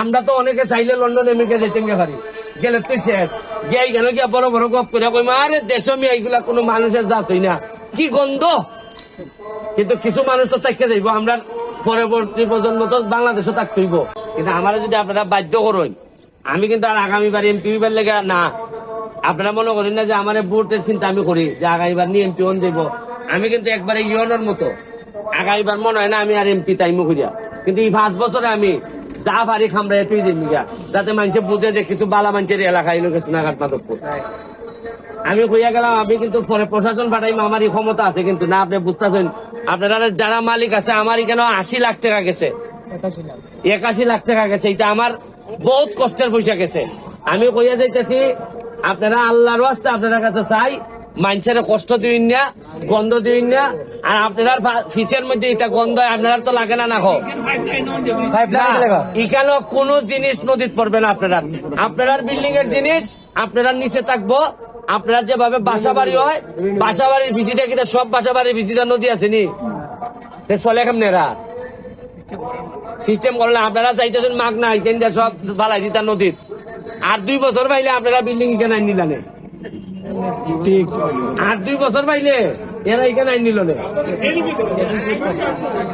আমরা তো অনেকে চাইলে লন্ডন আমেরিকা যেতে পারি। গেলে তুই শেষ। গিয়ে কেন গিয়া বড় বড় গপ করে কই আরে দেশ মিয়া এইগুলা কোনো মানুষের জাত হই না। কি গন্ধ! কিন্তু কিছু মানুষ তো থাকতে যাইব, আমরা পরবর্তী প্রজন্ম তো বাংলাদেশও থাকতে হইব। কিন্তু আমার যদি আপনারা বাধ্য করুন, আমি কিন্তু আর আগামীবার এমপি হইবার লেগে না। আপনারা মনে করেন না যে আমার ভোটের চিন্তা আমি করি, যে আগামীবার নিয়ে এমপি হন যাইব। আমি কিন্তু একবারে ইয়নের মতো। আগামীবার মনে হয় না আমি আর এমপি তাই মুখিয়া কিন্তু এই পাঁচ বছরে আমি যা খামড়াই তুই দিবি যাতে মানুষে বুঝে যে কিছু বালা মানুষের এলাকায় লোক সোনাঘাট মাধবপুর আমি কইয়া গেলাম আপনি কিন্তু পরে প্রশাসন পাঠাইম আমার এই ক্ষমতা আছে কিন্তু। না, আপনি বুঝতেছেন, আপনারা যারা মালিক আছে আমার এখানে আশি লাখ টাকা গেছে? একাশি লাখ টাকা গেছে এটা আমার বহুত কষ্টের পয়সা গেছে। আমি কইয়া যাইতেছি, আপনারা আল্লাহর রাস্তা আপনার কাছে চাই মানুষের কষ্ট দিন না গন্ধ দিন না। আর আপনার ফিসের মধ্যে এটা গন্ধ আপনার তো লাগে না না খো এখানে কোন জিনিস নদীত পড়বে না আপনারা। আপনার বিল্ডিং এর জিনিস আপনারা নিচে থাকব। আপনার যেভাবে বাসা বাড়ি হয় বাসা বাড়ির ভিজিটা কিন্তু সব বাসা বাড়ির ভিজিটা নদী আছে নি? চলে কেমনেরা সিস্টেম করলে আপনারা চাইতেছেন মাগ না এখান দিয়ে সব বালাই দিতা নদীত। আর দুই বছর পাইলে আপনারা বিল্ডিং এখানে আইন নিলানে আর দুই বছর পাইলে এরা এখানে আইন নিল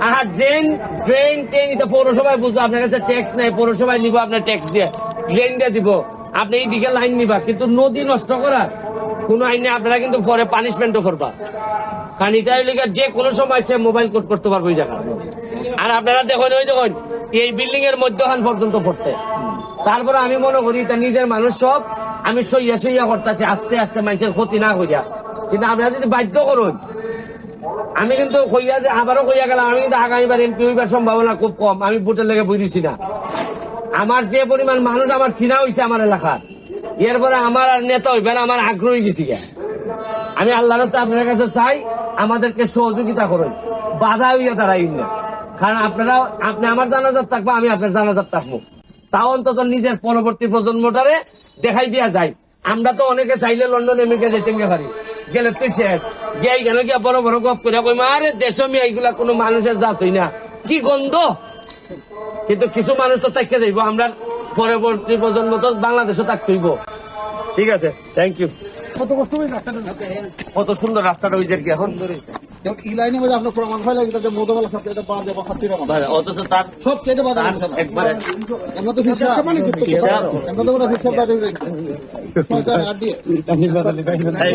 আর ড্রেন ড্রেন ট্রেন এটা পৌরসভায় বুঝব। আপনার কাছে ট্যাক্স পৌরসভায় নিব, আপনার ট্যাক্স দিয়ে। ড্রেন দিয়ে দিব। আপনি এই দিকে লাইন নিবা, কিন্তু নদী নষ্ট করার কোন আইনে আপনারা কিন্তু পরে পানিশমেন্টও করবা। কারণ এটা যে কোনো সময় সে মোবাইল কোড করতে পারবে ওই জায়গা আর আপনারা দেখুন, ওই দেখুন এই বিল্ডিং এর মধ্যখান পর্যন্ত পড়ছে। তারপরে আমি মনে করি এটা নিজের মানুষ সব, আমি সইয়া সইয়া করতেছি, আস্তে আস্তে মানুষের ক্ষতি না করিয়া। কিন্তু আপনারা যদি বাধ্য করুন, আমি কিন্তু কইয়া যে, আবারও কইয়া গেলাম, আমি কিন্তু আগামীবার এমপি হইবার সম্ভাবনা খুব কম, আমি ভোটের লেগে বুঝিছি না। আমার যে পরিমাণ মানুষ, আমার চিনা হইছে আমার এলাকার। এরপরে আমার আর নেতা হইবেন আমার আগ্রহী গেছি আমি আল্লাহ রাস্তা আপনার কাছে চাই, আমাদেরকে সহযোগিতা করুন। বাধা হইয়া দাঁড়াই না। কারণ আপনারা আপনি আমার জানাজার থাকব আমি আপনার জানাজার থাকব। তাও অন্তত নিজের পরবর্তী প্রজন্মটারে দেখাই দিয়া যায়। আমরা তো অনেকে চাইলে লন্ডন আমেরিকা যেতে পারি। গেলে তুই শেষ। গিয়ে কেন গিয়া বড় বড় গপ করে কই আরে দেশ মিয়া এইগুলা কোনো মানুষের জাত হই না। কি গন্ধ! কিন্তু কিছু মানুষ তো থাকতে যাইব আমরা পরবর্তী প্রজন্ম তো বাংলাদেশও থাকতে হইব। ঠিক আছে থ্যাংক ইউ কত কষ্ট রাস্তাটা? কত সুন্দর রাস্তাটা আর কি এখন। এই লাইনে মধ্যে আপনার প্রমাণ হয় লাগে যে মোদবেলা সব বাদ দেওয়া খাচ্ছি অথচ তার সব বাদ তার আমরা তো হিসাব হিসাব। আমরা তো হিসাব বাদ দিয়ে পয়সা আট দিয়ে এই,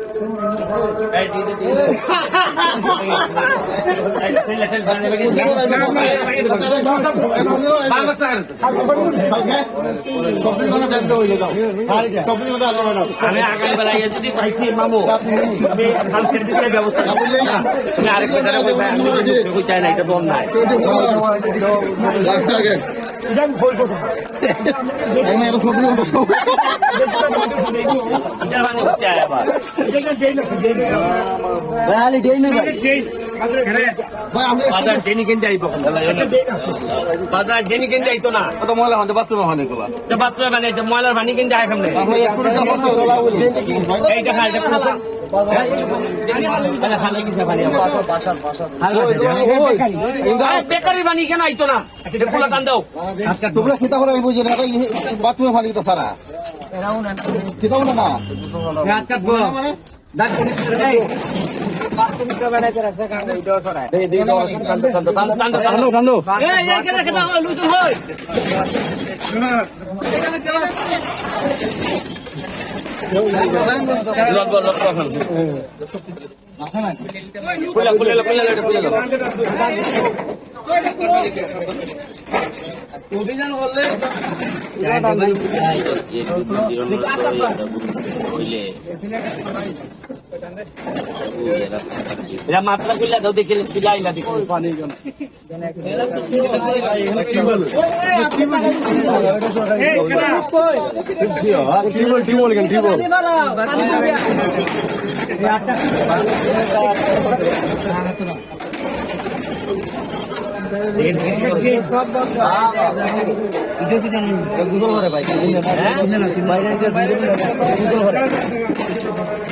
ব্যবস্থা করব আমি আরেক বেটারে কই ভাই আমি কই চাই না এটা বল নাই। বাজার জেনি কিনতে আইব বাজার জেনি কিনতে আইতো না। কত ময়লা হতে বাথরুমে হনে গুলা তো বাচ্চা মানে ময়লার পানি কিনতে আয় সামনে। এটা বেকারি পানি কেন আইতো না খোলা টান দাও তোমরা খিতা করে আমি বুঝি বাথরুমে পানি তো সারা খিতাও না না মানে দে দে টান দাও টান দাও টান দাও টান দাও এই এই কেন কেন লুজুল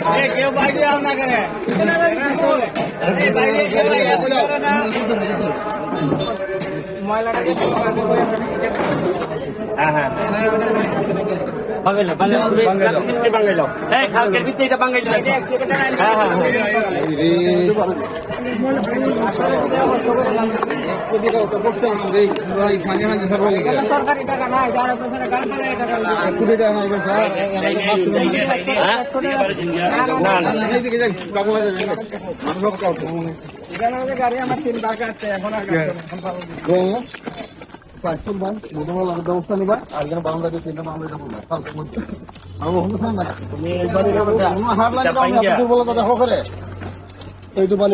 হয় দাও দেখে পিলাই না দেখো পানি হ্যাঁ হ্যাঁ বাঙাইলো বাঙাইলো বাঙাইলো এই খালকের ভিতরে এটা বাঙাইলো হ্যাঁ হ্যাঁ গাড়ি আমার তিন টাকা আছে এখন আর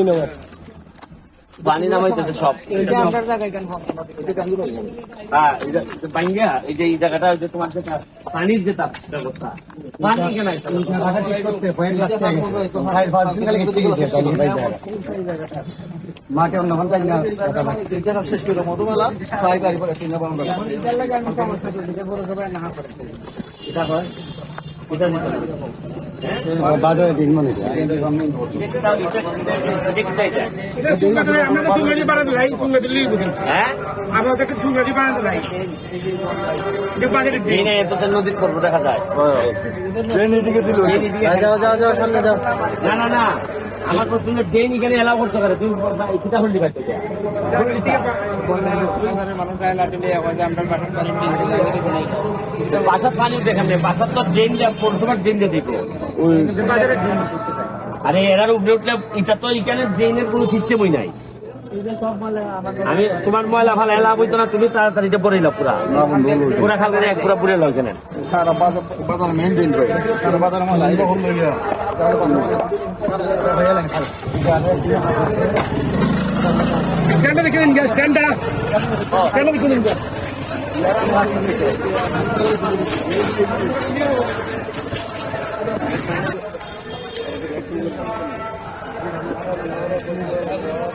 নেওয়ার। পানি নামাইতেছে সব। হ্যাঁ এই যে- এই বাঙ্গা, এই যে এই জায়গাটা ওই যে তোমার যেটা পানির যে তাপ ব্যবস্থা। পানি কেন মাকে অন্য ঘন্টায় না শেষ করে মধুমেলা সাই বাড়ি পরে তিনটা বাংলা এটা হয়। এটা। বাজারে দিন মানে এটা- এটা কোথায় যায়? হ্যাঁ এই না, এত তো নদীর পর্ব দেখা যায় ট্রেন এদিকে দিল যাও যাও যাও সামনে যাও না না না আমার প্রশ্ন হলো, ড্রেন এখানে এলাও করতে পারে। তুমি কিতা হল্লি পাইতে বাসার পানি দেখেন বাসার তো দিয়ে দিব। আরে এরার উপরে উঠলে এটা তো এখানে ড্রেনের কোনো সিস্টেমই নাই। আমি তোমার ময়লা ভালো এলা বইতো না তুমি তাড়াতাড়ি এটা পরে পুরা। পুরা খাল পুরা পুরে লয় কেন সারা বাজার সারা বাজার আমার দেখে নিন গ্যাস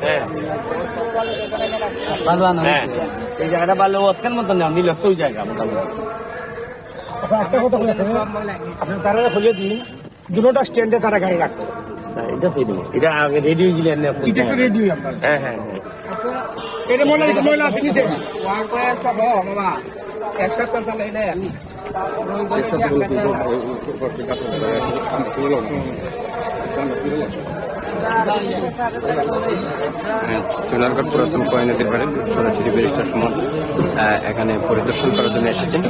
হ্যাঁ হ্যাঁ এই জায়গাটা ভালো অত্যের মতো না আমি লক্ষ্য জায়গা মোটামুটি তারা খুলে দিন দুটোটা স্ট্যান্ডে তারা গাড়ি রাখতো। এটা এটা আগে রেডিও গিলেন না এটা হ্যাঁ হ্যাঁ হ্যাঁ। এটা ময়লা এটা আছে নিচে। ওয়ান কয়ের সব মামা এক সপ্তাহ চালাইলে চুনারগড় পুরাতন কয় নদীর পাড়ে সরাসরি সময় এখানে পরিদর্শন করার জন্য এসেছেন।